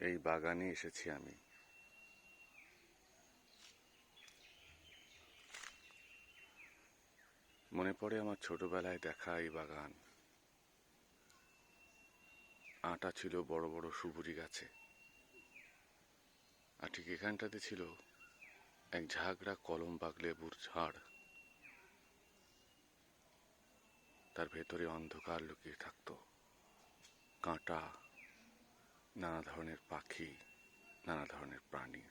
এই বাগানে এসেছি আমি। মনে পড়ে আমার ছোটবেলায় দেখা এই বাগান। আটা ছিল বড় বড় সুপুরি গাছে। আর ঠিক এখানটাতে ছিল এক ঝাগড়া কলম বাগ লেবুর ঝাড়। তার ভেতরে অন্ধকার লুকিয়ে থাকতো। কাঁটা নানা ধরনের পাখি, নানা ধরনের প্রাণী।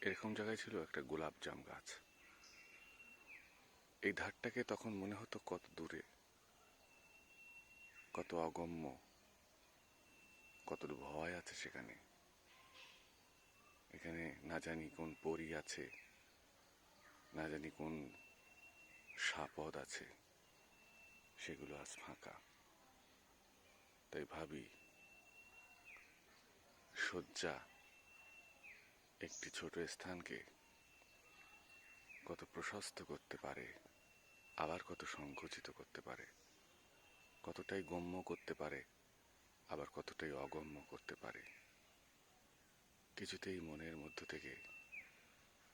এরকম জায়গায় ছিল একটা গোলাপ জাম গাছ। এই ধারটাকে তখন মনে হতো কত দূরে, কত অগম্য, কত ভয় আছে সেখানে। এখানে না জানি কোন পরী আছে, না জানি কোন সাপদ আছে, সেগুলো আজ ফাঁকা। ভাবি, শয্যা একটি ছোট স্থানকে কত প্রশস্ত করতে পারে, আবার কত সংকুচিত করতে পারে, কতটাই গম্য করতে পারে, আবার কতটাই অগম্য করতে পারে। কিছুতেই মনের মধ্য থেকে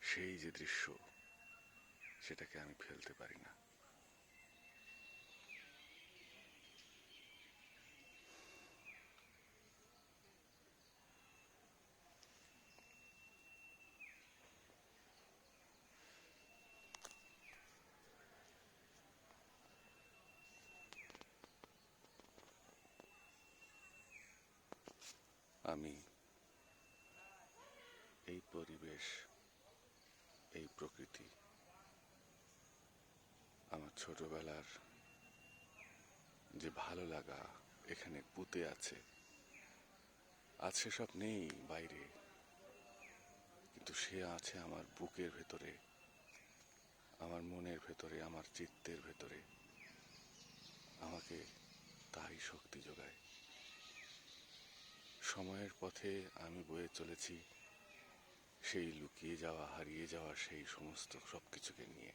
সেই যে দৃশ্য, সেটাকে আমি ফেলতে পারি না। আমি এই পরিবেশ, এই প্রকৃতি, আমার ছোটবেলার যে ভালো লাগা এখানে পুঁতে আছে, আজ সেসব নেই বাইরে, কিন্তু সে আছে আমার বুকের ভেতরে, আমার মনের ভেতরে, আমার চিত্তের ভেতরে, আমাকে তাই শক্তি যোগায়। সময়ের পথে আমি বয়ে চলেছি, সেই লুকিয়ে যাওয়া, হারিয়ে যাওয়া সেই সমস্ত সব কিছুকে নিয়ে।